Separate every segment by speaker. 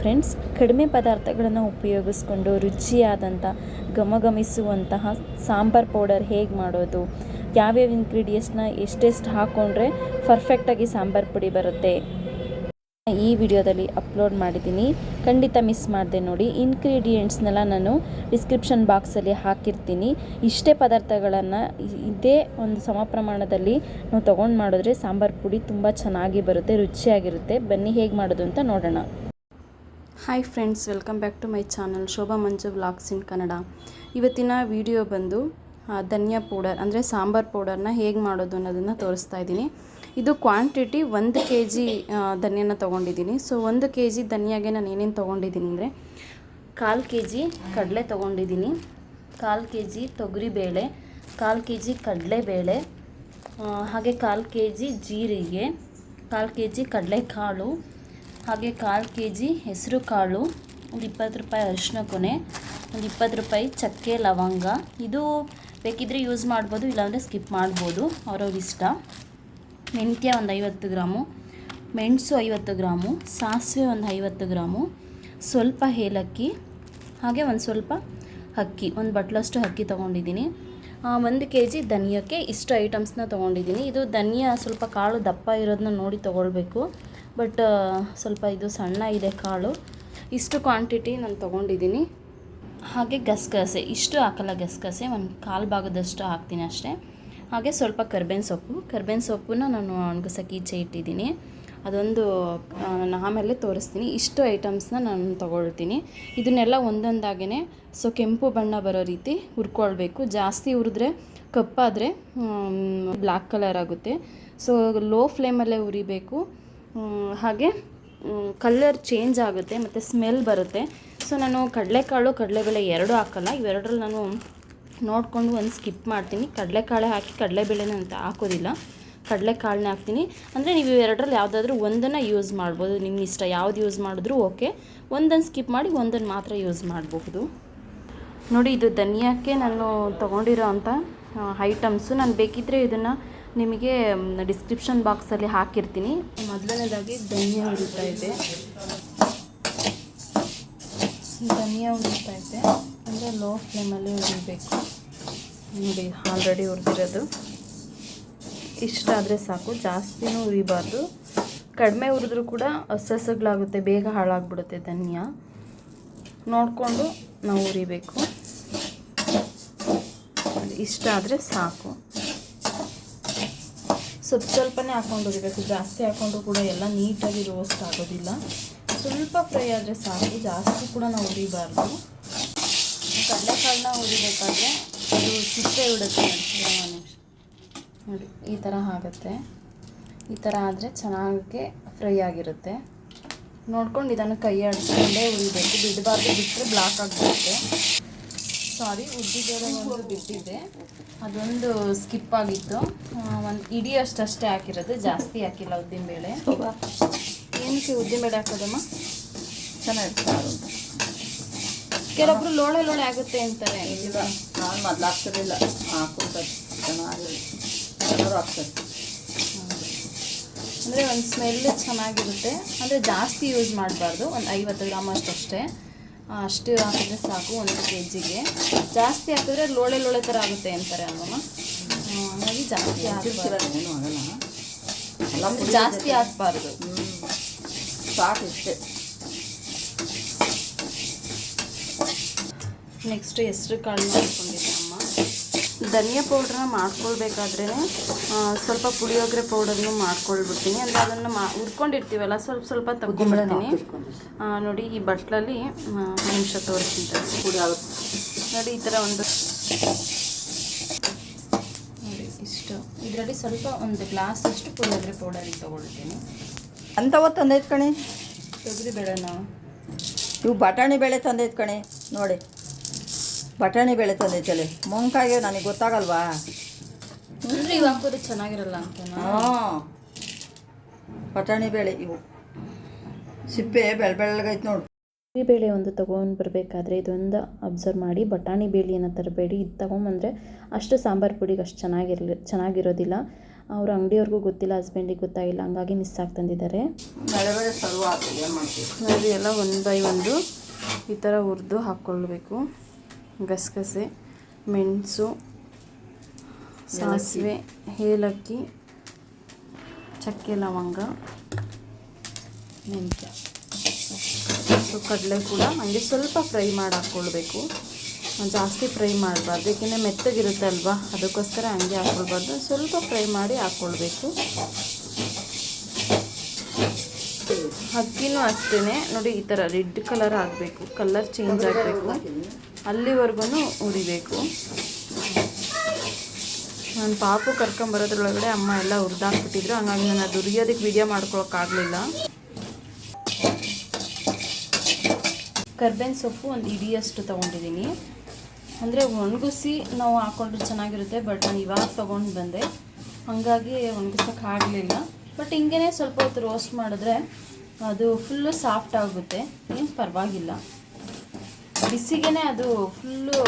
Speaker 1: Friends, ಕಡಿಮೆ ಪದಾರ್ಥಗಳನ್ನು ಉಪಯೋಗಿಸ್ಕೊಂಡು ರುಚಿಯಾದಂಥ ಘಮಘಮಿಸುವಂತಹ ಸಾಂಬಾರ್ ಪೌಡರ್ ಹೇಗೆ ಮಾಡೋದು? ಯಾವ್ಯಾವ ಇಂಗ್ರೀಡಿಯೆಂಟ್ಸ್ನ ಎಷ್ಟೆಷ್ಟು ಹಾಕ್ಕೊಂಡ್ರೆ ಪರ್ಫೆಕ್ಟಾಗಿ ಸಾಂಬಾರ್ ಪುಡಿ ಬರುತ್ತೆ? ಈ ವಿಡಿಯೋದಲ್ಲಿ ಅಪ್ಲೋಡ್ ಮಾಡಿದ್ದೀನಿ. ಖಂಡಿತ ಮಿಸ್ ಮಾಡಿದೆ ನೋಡಿ. ಇನ್ಗ್ರೀಡಿಯೆಂಟ್ಸ್ನೆಲ್ಲ ನಾನು ಡಿಸ್ಕ್ರಿಪ್ಷನ್ ಬಾಕ್ಸಲ್ಲಿ ಹಾಕಿರ್ತೀನಿ. ಇಷ್ಟೇ ಪದಾರ್ಥಗಳನ್ನು ಇದೇ ಒಂದು ಸಮ ಪ್ರಮಾಣದಲ್ಲಿ ನಾವು ತೊಗೊಂಡು ಮಾಡಿದ್ರೆ ಸಾಂಬಾರ್ ಪುಡಿ ತುಂಬ ಚೆನ್ನಾಗಿ ಬರುತ್ತೆ, ರುಚಿಯಾಗಿರುತ್ತೆ. ಬನ್ನಿ ಹೇಗೆ ಮಾಡೋದು ಅಂತ ನೋಡೋಣ. Hi friends welcome back to my channel Shobha Manju vlogs in Kannada ಇವತ್ತಿನ ವಿಡಿಯೋ ಬಂದು ಧನಿಯಾ ಪೌಡರ್ ಅಂದರೆ ಸಾಂಬಾರ್ ಪೌಡರ್ನ ಹೇಗೆ ಮಾಡೋದು ಅನ್ನೋದನ್ನು ತೋರಿಸ್ತಾ ಇದ್ದೀನಿ. ಇದು ಕ್ವಾಂಟಿಟಿ ಒಂದು ಕೆ ಜಿ ಧನಿಯಾನ ತೊಗೊಂಡಿದ್ದೀನಿ. ಸೊ ಒಂದು ಕೆ ಜಿ ಧನಿಯಾಗೆ ನಾನು ಏನೇನು ತೊಗೊಂಡಿದ್ದೀನಿ ಅಂದರೆ, ಕಾಲು ಕೆ ಜಿ ಕಡಲೆ ತೊಗೊಂಡಿದ್ದೀನಿ, ಕಾಲು ಕೆ ಜಿ ತೊಗರಿಬೇಳೆ ಕಾಲು ಕೆ ಜಿ ಕಡಲೆಬೇಳೆ ಹಾಗೆ ಕಾಲು ಕೆ ಜಿ ಜೀರಿಗೆ, ಕಾಲು ಕೆ ಜಿ ಕಡಲೆಕಾಳು ಹಾಗೆ ಕಾಲು ಕೆ ಜಿ ಹೆಸರು ಕಾಳು, ಒಂದು ಇಪ್ಪತ್ತು ರೂಪಾಯಿ ಅರಿಶಿನ ಕೊನೆ, ಒಂದು ಇಪ್ಪತ್ತು ರೂಪಾಯಿ ಚಕ್ಕೆ ಲವಂಗ. ಇದು ಬೇಕಿದ್ರೆ ಯೂಸ್ ಮಾಡ್ಬೋದು, ಇಲ್ಲಾಂದರೆ ಸ್ಕಿಪ್ ಮಾಡ್ಬೋದು, ಅವ್ರವ್ರ ಇಷ್ಟ. ಮೆಂತ್ಯ ಒಂದು ಐವತ್ತು ಗ್ರಾಮು, ಮೆಣಸು ಐವತ್ತು ಗ್ರಾಮು, ಸಾಸಿವೆ ಒಂದು ಐವತ್ತು ಗ್ರಾಮು, ಸ್ವಲ್ಪ ಏಲಕ್ಕಿ, ಹಾಗೆ ಒಂದು ಸ್ವಲ್ಪ ಅಕ್ಕಿ, ಒಂದು ಬಟ್ಲಷ್ಟು ಅಕ್ಕಿ ತೊಗೊಂಡಿದ್ದೀನಿ. ಒಂದು ಕೆ ಜಿ ಧನಿಯಕ್ಕೆ ಇಷ್ಟು ಐಟಮ್ಸ್ನ ತೊಗೊಂಡಿದ್ದೀನಿ. ಇದು ಧನಿಯಾ ಸ್ವಲ್ಪ ಕಾಳು ದಪ್ಪ ಇರೋದನ್ನ ನೋಡಿ ತೊಗೊಳ್ಬೇಕು. ಬಟ್ ಸ್ವಲ್ಪ ಇದು ಸಣ್ಣ ಇದೆ ಕಾಳು. ಇಷ್ಟು ಕ್ವಾಂಟಿಟಿ ನಾನು ತೊಗೊಂಡಿದ್ದೀನಿ ಹಾಗೆ ಗಸಗಸೆ ಇಷ್ಟು ಹಾಕಲ್ಲ ಗಸಗಸೆ ಒಂದು ಕಾಲು ಭಾಗದಷ್ಟು ಹಾಕ್ತೀನಿ ಅಷ್ಟೇ. ಹಾಗೆ ಸ್ವಲ್ಪ ಕರ್ಬೇವಿನ ಸೊಪ್ಪು. ಕರ್ಬೇವಿನ ಸೊಪ್ಪನ್ನ ನಾನು ಒಣಗಿಸೋಕೆ ಈಚೆ ಇಟ್ಟಿದ್ದೀನಿ ಅದೊಂದು ನಾನು ಆಮೇಲೆ ತೋರಿಸ್ತೀನಿ. ಇಷ್ಟು ಐಟಮ್ಸ್ನ ನಾನು ತೊಗೊಳ್ತೀನಿ. ಇದನ್ನೆಲ್ಲ ಒಂದೊಂದಾಗೇ ಸೊ ಕೆಂಪು ಬಣ್ಣ ಬರೋ ರೀತಿ ಹುರ್ಕೊಳ್ಬೇಕು. ಜಾಸ್ತಿ ಹುರಿದ್ರೆ ಕಪ್ಪಾದರೆ ಬ್ಲ್ಯಾಕ್ ಕಲರ್ ಆಗುತ್ತೆ. ಸೊ ಲೋ ಫ್ಲೇಮಲ್ಲೇ ಹುರಿಬೇಕು. ಹ್ಮ್, ಹಾಗೆ ಕಲ್ಲರ್ ಚೇಂಜ್ ಆಗುತ್ತೆ ಮತ್ತು ಸ್ಮೆಲ್ ಬರುತ್ತೆ. ಸೊ ನಾನು ಕಡಲೆಕಾಳು, ಕಡಲೆಬೇಳೆ ಎರಡೂ ಹಾಕಲ್ಲ. ಇವೆರಡರಲ್ಲಿ ನಾನು ನೋಡಿಕೊಂಡು ಒಂದು ಸ್ಕಿಪ್ ಮಾಡ್ತೀನಿ. ಕಡಲೆಕಾಳೆ ಹಾಕಿ ಕಡಲೆಬೇಳೆನ ಅಂತ ಹಾಕೋದಿಲ್ಲ. ಕಡಲೆಕಾಳನ್ನ ಹಾಕ್ತೀನಿ. ಅಂದರೆ ನೀವು ಇವೆರಡರಲ್ಲಿ ಯಾವುದಾದ್ರೂ ಒಂದನ್ನು ಯೂಸ್ ಮಾಡ್ಬೋದು. ನಿಮ್ಮ ಇಷ್ಟ ಯಾವ್ದು ಯೂಸ್ ಮಾಡಿದ್ರೂ ಓಕೆ ಒಂದನ್ನು ಸ್ಕಿಪ್ ಮಾಡಿ ಒಂದನ್ನು ಮಾತ್ರ ಯೂಸ್ ಮಾಡಬಹುದು. ನೋಡಿ, ಇದು ಧನಿಯಾಕ್ಕೆ ನಾನು ತೊಗೊಂಡಿರೋ ಅಂಥ ಐಟಮ್ಸು ನಾನು ಬೇಕಿದ್ದರೆ ಇದನ್ನು ನಿಮಗೆ ಡಿಸ್ಕ್ರಿಪ್ಷನ್ ಬಾಕ್ಸಲ್ಲಿ ಹಾಕಿರ್ತೀನಿ. ಮೊದಲನೇದಾಗಿ ಧನಿಯಾ ಹುರಿತಾ ಇದೆ. ಧನಿಯಾ ಹುರಿತಾ ಇದೆ. ಅಂದರೆ ಲೋ ಫ್ಲೇಮಲ್ಲಿ ಹುರಿಬೇಕು. ನೋಡಿ ಆಲ್ರೆಡಿ ಹುರಿದಿರೋದು. ಇಷ್ಟಾದರೆ ಸಾಕು. ಜಾಸ್ತಿನೂ ಉರಿಬಾರ್ದು ಕಡಿಮೆ ಹುರಿದ್ರೂ ಕೂಡ ಹಸಸಗಳಾಗುತ್ತೆ. ಬೇಗ ಹಾಳಾಗ್ಬಿಡುತ್ತೆ ಧನಿಯಾ. ನೋಡಿಕೊಂಡು ನಾವು ಉರಿಬೇಕು ಇಷ್ಟ ಆದರೆ ಸಾಕು. ಸ್ವಲ್ಪ ಸ್ವಲ್ಪನೇ ಹಾಕೊಂಡು ಹುರಿಬೇಕು ಜಾಸ್ತಿ ಹಾಕೊಂಡ್ರು ಕೂಡ ಎಲ್ಲ ನೀಟಾಗಿ ರೋಸ್ಟ್ ಆಗೋದಿಲ್ಲ. ಸ್ವಲ್ಪ ಫ್ರೈ ಆದರೆ ಸಾಕು. ಜಾಸ್ತಿ ಕೂಡ ನಾವು ಹುರಿಬಾರ್ದು ಕಡಲೆಕಾಳನ್ನ ಹುರಿಬೇಕಾದ್ರೆ ಅದು ಚಿಟ್ಟೆ ಬಿಡುತ್ತೆ ನಿಮಿಷ. ನೋಡಿ, ಈ ಥರ ಆಗುತ್ತೆ. ಈ ಥರ ಆದರೆ ಚೆನ್ನಾಗಿ ಫ್ರೈ ಆಗಿರುತ್ತೆ. ನೋಡ್ಕೊಂಡು ಇದನ್ನು ಕೈ ಆಡಿಸ್ಕೊಂಡೇ ಉರಿಬೇಕು. ಬಿಡಬಾರ್ದು ಬಿಟ್ಟರೆ ಬ್ಲಾಕ್ ಆಗಿಬಿಡುತ್ತೆ. ಸಾರಿ ಉದ್ದಿಬೇಳೆ ಒಂದು ಬಿಟ್ಟಿದ್ದೆ ಅದೊಂದು ಸ್ಕಿಪ್ ಆಗಿತ್ತು. ಒಂದು ಇಡೀ ಅಷ್ಟಷ್ಟೇ ಹಾಕಿರೋದು ಜಾಸ್ತಿ ಹಾಕಿಲ್ಲ ಉದ್ದಿನಬೇಳೆ. ಏನಕ್ಕೆ ಉದ್ದಿನಬೇಳೆ ಹಾಕೋದಮ್ಮ?
Speaker 2: ಚೆನ್ನಾಗಿ
Speaker 1: ಕೆಲವೊಬ್ರು ಲೋಳೆ ಲೋಳೆ ಆಗುತ್ತೆ ಅಂತಾರೆ.
Speaker 2: ಇಲ್ಲ ನಾನು ಮೊದಲು ಹಾಕ್ತಿರ್ಲಿಲ್ಲ ಹಾಕೋದು ಚೆನ್ನಾಗಿ ಎಲ್ಲರೂ ಹಾಕ್ತಾರೆ.
Speaker 1: ಅಂದರೆ ಒಂದು ಸ್ಮೆಲ್ ಚೆನ್ನಾಗಿರುತ್ತೆ. ಅಂದರೆ ಜಾಸ್ತಿ ಯೂಸ್ ಮಾಡಬಾರ್ದು ಒಂದು ಐವತ್ತು ಗ್ರಾಮ್ ಅಷ್ಟೇ ಅಷ್ಟು ಹಾಕಿದ್ರೆ ಸಾಕು ಒಂದು ಕೆ ಜಿಗೆ ಜಾಸ್ತಿ ಹಾಕಿದ್ರೆ ಲೋಳೆ ಲೋಳೆ ಥರ ಆಗುತ್ತೆ ಅಂತಾರೆ ಅಲ್ವಮ್ಮ ಹಾಗಾಗಿ ಜಾಸ್ತಿ ಹಾಕಬಾರ್ದು. ಜಾಸ್ತಿ ಹಾಕ್ಬಾರ್ದು.
Speaker 2: ಸಾಕು ಇಷ್ಟೇ.
Speaker 1: ನೆಕ್ಸ್ಟ್ ಹೆಸ್ರು ಕಾಳು ಮಾಡ್ಕೊಂಡಿದ್ದೆ ಅಮ್ಮ? ಧನಿಯಾ ಪೌಡ್ರನ್ನ ಮಾಡ್ಕೊಳ್ಬೇಕಾದ್ರೆ ಸ್ವಲ್ಪ ಪುಳಿಯೋಗರೆ ಪೌಡರ್ನು ಮಾಡ್ಕೊಳ್ಬಿಡ್ತೀನಿ. ಅಂದರೆ ಅದನ್ನು ಮಾ ಉರ್ಕೊಂಡಿರ್ತೀವಲ್ಲ ಸ್ವಲ್ಪ ಸ್ವಲ್ಪ ತಗೊಂಡ್ಬಿಡ್ತೀನಿ ನೋಡಿ ಈ ಬಟ್ಲಲ್ಲಿ ನಿಮಿಷ ತೋರಿಸ್ತೀನಿ
Speaker 2: ಆಗುತ್ತೆ.
Speaker 1: ನೋಡಿ ಈ ಥರ ಒಂದು ನೋಡಿ ಇಷ್ಟು. ಇದರಲ್ಲಿ ಸ್ವಲ್ಪ ಒಂದು ಗ್ಲಾಸ್ ಅಷ್ಟು ಪುಳಿಯೋಗರೆ ಪೌಡರಿಗೆ ತೊಗೊಳ್ತೀನಿ.
Speaker 2: ಅಂಥವ ತಂದೈತೆ ಕಣೆ.
Speaker 1: ತೊಗರಿ ಬೇಳೆನ.
Speaker 2: ಇವು ಬಟಾಣಿ ಬೇಳೆ ತಂದೈತೆ ಕಣೆ. ನೋಡಿ. ಬಟಾಣಿ ಬೇಳೆ ತಂದೈತಲ್ಲಿ ಮೊಂಕಾಗೆ ನನಗೆ ಗೊತ್ತಾಗಲ್ವಾ?
Speaker 1: ಅಂದರೆ ಇವು ಹಾಕೋದು ಚೆನ್ನಾಗಿರಲ್ಲ ಅಂತ
Speaker 2: ಹಾಂ. ಬಟಾಣಿ ಬೇಳೆ ಇವು. ಸಿಪ್ಪೆ ಬೆಳ್ ಬೆಳಗೈತೆ ನೋಡು.
Speaker 1: ಬೇಳೆ ಒಂದು ತೊಗೊಂಡು ಬರಬೇಕಾದ್ರೆ ಇದೊಂದು ಅಬ್ಸರ್ವ್ ಮಾಡಿ ಬಟಾಣಿ ಬೇಳೆಯನ್ನು ತರಬೇಡಿ. ಇದು ತೊಗೊಂಬಂದರೆ ಅಷ್ಟು ಸಾಂಬಾರು ಪುಡಿಗೆ ಅಷ್ಟು ಚೆನ್ನಾಗಿರಲಿ ಚೆನ್ನಾಗಿರೋದಿಲ್ಲ. ಅವ್ರ ಅಂಗಡಿಯವ್ರಿಗೂ ಗೊತ್ತಿಲ್ಲ ಹಸ್ಬೆಂಡಿಗೆ ಗೊತ್ತಾಗಿಲ್ಲ. ಹಂಗಾಗಿ ಮಿಸ್ ಆಗಿ ತಂದಿದ್ದಾರೆ. ನೋಡಿ ಎಲ್ಲ ಒಂದು ಬೈ ಒಂದು ಈ ಥರ ಹುರಿದು ಹಾಕ್ಕೊಳ್ಬೇಕು ಗಸಗಸೆ, ಮೆಣಸು, ಸಾಸಿವೆ, ಏಲಕ್ಕಿ, ಚಕ್ಕೆ ಲವಂಗ, ಮೆಂತ್ಯ. ಸೊ ಕಡಲೆ ಕೂಡ ಹಂಗೆ ಸ್ವಲ್ಪ ಫ್ರೈ ಮಾಡಿ ಹಾಕ್ಕೊಳ್ಬೇಕು ಜಾಸ್ತಿ ಫ್ರೈ ಮಾಡಬಾರ್ದು ಏಕೆಂದರೆ ಮೆತ್ತಗಿರುತ್ತೆ ಅಲ್ವಾ? ಅದಕ್ಕೋಸ್ಕರ ಹಂಗೆ ಹಾಕ್ಕೊಳ್ಬಾರ್ದು. ಸ್ವಲ್ಪ ಫ್ರೈ ಮಾಡಿ ಹಾಕ್ಕೊಳ್ಬೇಕು. ಅಕ್ಕಿನೂ ಅಷ್ಟೇ ನೋಡಿ, ಈ ಥರ ರೆಡ್ ಕಲರ್ ಆಗಬೇಕು ಕಲರ್ ಚೇಂಜ್ ಆಗಬೇಕು. ಅಲ್ಲಿವರೆಗೂ ಉರಿಬೇಕು. ನಾನು ಪಾಪು ಕರ್ಕೊಂಬರೋದ್ರೊಳಗಡೆ ಅಮ್ಮ ಎಲ್ಲ ಹುರಿದಾಕ್ಬಿಟ್ಟಿದ್ರು. ಹಂಗಾಗಿ ನಾನು ಅದು ಉರಿಯೋದಕ್ಕೆ ವಿಡಿಯೋ ಮಾಡ್ಕೊಳಕ್ಕಾಗಲಿಲ್ಲ. ಕರ್ಬೇವಿನ ಸೊಪ್ಪು ಒಂದು ಇಡಿಯಷ್ಟು ತೊಗೊಂಡಿದ್ದೀನಿ. ಅಂದರೆ ಒಣಗಿಸಿ ನಾವು ಹಾಕೊಂಡ್ರೆ ಚೆನ್ನಾಗಿರುತ್ತೆ, ಬಟ್ ನಾನು ಇವಾಗ ತೊಗೊಂಡು ಬಂದೆ. ಹಾಗಾಗಿ ಒಣಗಿಸೋಕ್ಕಾಗಲಿಲ್ಲ ಬಟ್ ಹಿಂಗೇ ಸ್ವಲ್ಪ ಹೊತ್ತು ರೋಸ್ಟ್ ಮಾಡಿದ್ರೆ ಅದು ಫುಲ್ಲು ಸಾಫ್ಟ್ ಆಗುತ್ತೆ. ಏನು ಪರವಾಗಿಲ್ಲ. ಬಿಸಿಗೆ ಅದು ಫುಲ್ಲು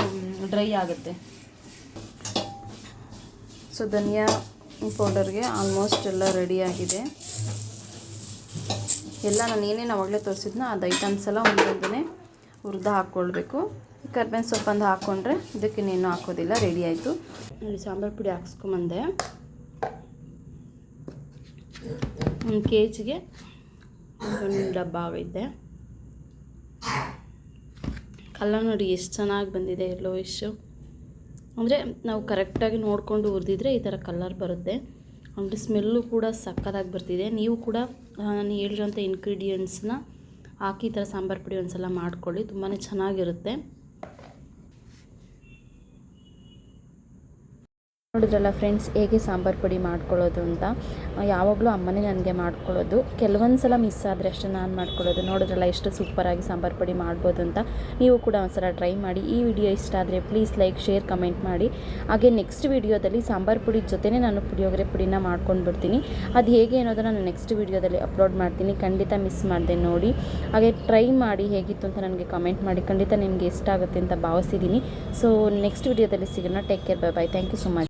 Speaker 1: ಡ್ರೈ ಆಗುತ್ತೆ. ಸೊ ಧನಿಯಾ ಪೌಡರ್ಗೆ ಆಲ್ಮೋಸ್ಟ್ ಎಲ್ಲ ರೆಡಿಯಾಗಿದೆ ಎಲ್ಲ ನಾನು ಏನೇನು ಅವಾಗಲೇ ತೋರಿಸಿದ್ನೋ ಅದು ಐಟಮ್ಸ್ ಎಲ್ಲ ಒಂದೊಂದೇ ಹುರಿದು ಹಾಕ್ಕೊಳ್ಬೇಕು ಕರ್ಬೇವಿನ ಸೊಪ್ಪಂದು ಹಾಕ್ಕೊಂಡ್ರೆ ಇದಕ್ಕೆ ಇನ್ನೇನು ಹಾಕೋದಿಲ್ಲ ರೆಡಿ ಆಯಿತು. ನೋಡಿ, ಸಾಂಬಾರು ಪುಡಿ ಹಾಕ್ಸ್ಕೊಂಬಂದೆ ಒಂದು ಕೆ ಜಿಗೆ ಒಂದು ಡಬ್ಬ ಆಗೈತೆ ಕಲರ್ ನೋಡಿ ಎಷ್ಟು ಚೆನ್ನಾಗಿ ಬಂದಿದೆ ಎಲ್ಲೋ ಇಶು ಅಂದರೆ ನಾವು ಕರೆಕ್ಟಾಗಿ ನೋಡಿಕೊಂಡು ಉರಿದಿದ್ರೆ ಈ ಥರ ಕಲರ್ ಬರುತ್ತೆ. ಅಂದರೆ ಸ್ಮೆಲ್ಲು ಕೂಡ ಸಕ್ಕತ್ತಾಗಿ ಬರ್ತಿದೆ. ನೀವು ಕೂಡ ನಾನು ಹೇಳಿರೋಂಥ ಇನ್ಗ್ರೀಡಿಯೆಂಟ್ಸ್ನ ಹಾಕಿ ಈ ಥರ ಸಾಂಬಾರು ಪುಡಿ ಒಂದ್ಸಲ ಮಾಡ್ಕೊಳ್ಳಿ. ತುಂಬಾ ಚೆನ್ನಾಗಿರುತ್ತೆ. ನೋಡಿದ್ರಲ್ಲ ಫ್ರೆಂಡ್ಸ್ ಹೇಗೆ ಸಾಂಬಾರು ಪುಡಿ ಮಾಡ್ಕೊಳ್ಳೋದು ಅಂತ? ಯಾವಾಗಲೂ ಅಮ್ಮನೇ ನನಗೆ ಮಾಡ್ಕೊಳ್ಳೋದು. ಕೆಲವೊಂದು ಸಲ ಮಿಸ್ ಆದರೆ ಅಷ್ಟೇ ನಾನು ಮಾಡ್ಕೊಳ್ಳೋದು. ನೋಡಿದ್ರಲ್ಲ ಎಷ್ಟು ಸೂಪರಾಗಿ ಸಾಂಬಾರು ಪುಡಿ ಮಾಡ್ಬೋದು ಅಂತ? ನೀವು ಕೂಡ ಒಂದ್ಸಲ ಟ್ರೈ ಮಾಡಿ. ಈ ವಿಡಿಯೋ ಇಷ್ಟ ಆದರೆ ಪ್ಲೀಸ್ ಲೈಕ್ ಶೇರ್ ಕಮೆಂಟ್ ಮಾಡಿ. ಹಾಗೆ ನೆಕ್ಸ್ಟ್ ವಿಡಿಯೋದಲ್ಲಿ ಸಾಂಬಾರು ಪುಡಿ ಜೊತೆನೇ ನಾನು ಪುಳಿಯೋಗರೆ ಪುಡಿನ ಮಾಡ್ಕೊಂಡು ಬಿಡ್ತೀನಿ ಅದು ಹೇಗೆ ಅನ್ನೋದನ್ನು ನಾನು ನೆಕ್ಸ್ಟ್ ವಿಡಿಯೋದಲ್ಲಿ ಅಪ್ಲೋಡ್ ಮಾಡ್ತೀನಿ. ಖಂಡಿತ ಮಿಸ್ ಮಾಡಿದೆ ನೋಡಿ. ಹಾಗೆ ಟ್ರೈ ಮಾಡಿ ಹೇಗಿತ್ತು ಅಂತ ನನಗೆ ಕಮೆಂಟ್ ಮಾಡಿ. ಖಂಡಿತ ನಿಮಗೆ ಇಷ್ಟ ಆಗುತ್ತೆ ಅಂತ ಭಾವಿಸಿದ್ದೀನಿ ಸೊ ನೆಕ್ಸ್ಟ್ ವಿಡಿಯೋದಲ್ಲಿ ಸಿಗೋಣ. Take care bye bye thank you so much